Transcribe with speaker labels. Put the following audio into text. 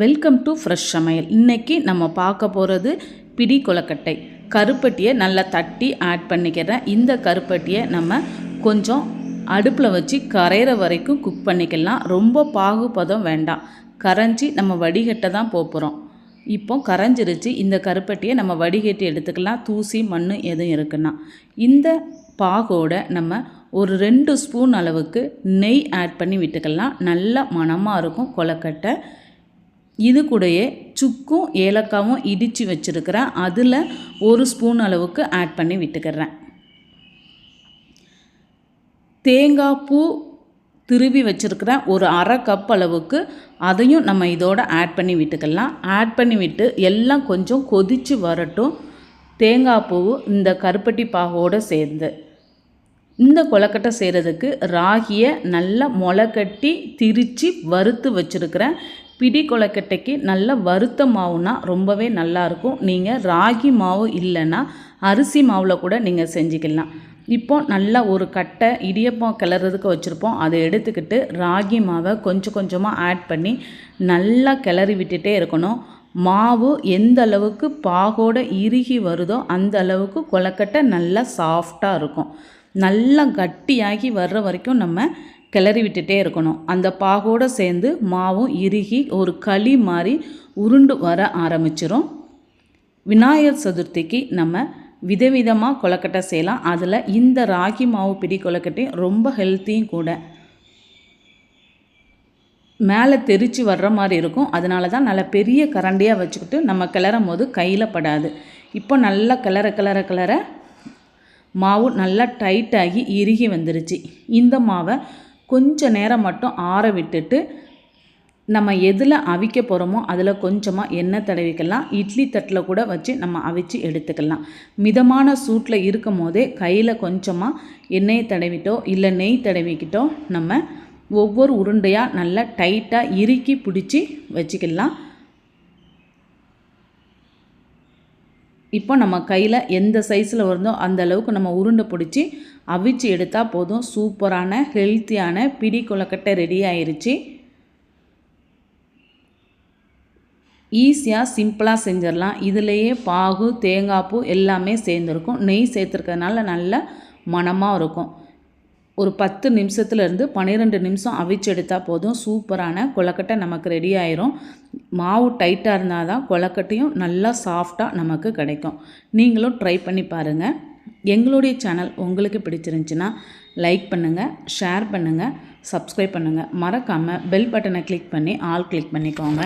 Speaker 1: Welcome to fresh சமையல் இன்றைக்கி நம்ம பார்க்க போகிறது பிடி கொலக்கட்டை கருப்பட்டியை நல்லா தட்டி ஆட் பண்ணிக்கிறேன். இந்த கருப்பட்டியை நம்ம கொஞ்சம் அடுப்பில் வச்சு கரையிற வரைக்கும் குக் பண்ணிக்கலாம். ரொம்ப பாகுபதம் வேண்டாம். கரைஞ்சி நம்ம வடிகட்ட தான் போகிறோம் இப்போ கரைஞ்சிருச்சு. இந்த கருப்பட்டியை நம்ம வடிகட்டி எடுத்துக்கலாம். தூசி மண் எதுவும் இருக்குன்னா. இந்த பாகோட நம்ம ஒரு ரெண்டு ஸ்பூன் அளவுக்கு நெய் ஆட் பண்ணி விட்டுக்கலாம். நல்ல மணமாக இருக்கும் கொலக்கட்டை இது கூடயே சுக்கும் ஏலக்காவும் இடித்து வச்சுருக்கிறேன் அதில் ஒரு ஸ்பூன் அளவுக்கு ஆட் பண்ணி விட்டுக்கிறேன். தேங்காய் பூ திருவி வச்சுருக்கிறேன் ஒரு அரை கப் அளவுக்கு அதையும் நம்ம இதோட ஆட் பண்ணி விட்டுக்கலாம். ஆட் பண்ணி விட்டு எல்லாம் கொஞ்சம் கொதித்து வரட்டும். தேங்காய் பூ இந்த கருப்பட்டி பாகோடு சேர்ந்து. இந்த கொலக்கட்டை செய்கிறதுக்கு ராகியை நல்லா முளை கட்டி திரித்து வறுத்து வச்சுருக்கிறேன் பிடி கொலக்கட்டைக்கு நல்ல வறுத்த மாவுனா ரொம்பவே நல்லாயிருக்கும் நீங்கள் ராகி மாவு இல்லைன்னா அரிசி மாவில் கூட நீங்கள் செஞ்சுக்கலாம். இப்போ நல்லா ஒரு கட்டை இடியப்பம் கிளறதுக்கு வச்சுருப்போம். அதை எடுத்துக்கிட்டு ராகி மாவை கொஞ்சம் கொஞ்சமாக ஆட் பண்ணி நல்லா கிளறி விட்டுட்டே இருக்கணும். மாவு எந்த அளவுக்கு பாகோட இறுகி வருதோ அந்த அளவுக்கு கொலக்கட்டை நல்லா சாஃப்டாக இருக்கும். நல்லா கட்டியாகி வர்ற வரைக்கும் நம்ம கிளறி விட்டுட்டே இருக்கணும். அந்த பாகோடு சேர்ந்து மாவும் இறுகி ஒரு களி மாதிரி உருண்டு வர ஆரம்பிச்சிரும். விநாயகர் சதுர்த்திக்கு நம்ம விதவிதமாக கொலக்கட்டை செய்யலாம். அதில் இந்த ராகி மாவு பிடி கொலக்கட்டையும் ரொம்ப ஹெல்த்தியும் கூட. மேலே தெரித்து வர்ற மாதிரி இருக்கும். அதனால தான் நல்ல பெரிய கரண்டியாக வச்சுக்கிட்டு நம்ம கிளறும் போது கையில் படாது. இப்போ நல்லா கிளற கிளற கிளற மாவு நல்லா டைட்டாகி இறுகி வந்துருச்சு. இந்த மாவை கொஞ்ச நேரம் மட்டும் ஆற விட்டுட்டு நம்ம எதில் அவிக்க போகிறோமோ அதில் கொஞ்சமாக எண்ணெய் தடவிக்கலாம். இட்லி தட்டில் கூட வச்சு நம்ம அவிச்சு எடுத்துக்கலாம். மிதமான சூட்டில் இருக்கும் போதே கையில் கொஞ்சமாக எண்ணெயை தடவிட்டோ இல்லை நெய் தடவிக்கிட்டோ நம்ம ஒவ்வொரு உருண்டையாக நல்லா டைட்டாக இறுக்கி பிடிச்சி வச்சுக்கலாம். இப்போ நம்ம கையில் எந்த சைஸில் வருதோ அந்த அளவுக்கு நம்ம உருண்டை பிடிச்சி அவிச்சு எடுத்தால் போதும். சூப்பரான ஹெல்த்தியான பிடி கொலக்கட்டை ரெடி ஆயிடுச்சு ஈஸியாக சிம்பிளாக செஞ்சிடலாம். இதுலேயே பாகு தேங்காய் பூ எல்லாமே சேர்ந்துருக்கும். நெய் சேர்த்துருக்கறதுனால நல்ல மனமாக இருக்கும். ஒரு பத்து நிமிஷத்துலேருந்து பன்னிரெண்டு நிமிஷம் அவிச்சு எடுத்தால் போதும். சூப்பரான கொலக்கட்டை நமக்கு ரெடி ஆயிரும். மாவு டைட்டாக இருந்தால் தான் கொலக்கட்டையும் நல்லா சாஃப்டாக நமக்கு கிடைக்கும். நீங்களும் ட்ரை பண்ணி பாருங்கள் எங்களுடைய சேனல் உங்களுக்கு பிடிச்சிருந்துச்சின்னா லைக் பண்ணுங்கள் ஷேர் பண்ணுங்கள் சப்ஸ்கிரைப் பண்ணுங்கள் மறக்காமல் பெல் பட்டனை கிளிக் பண்ணி ஆல் கிளிக் பண்ணிக்கோங்க.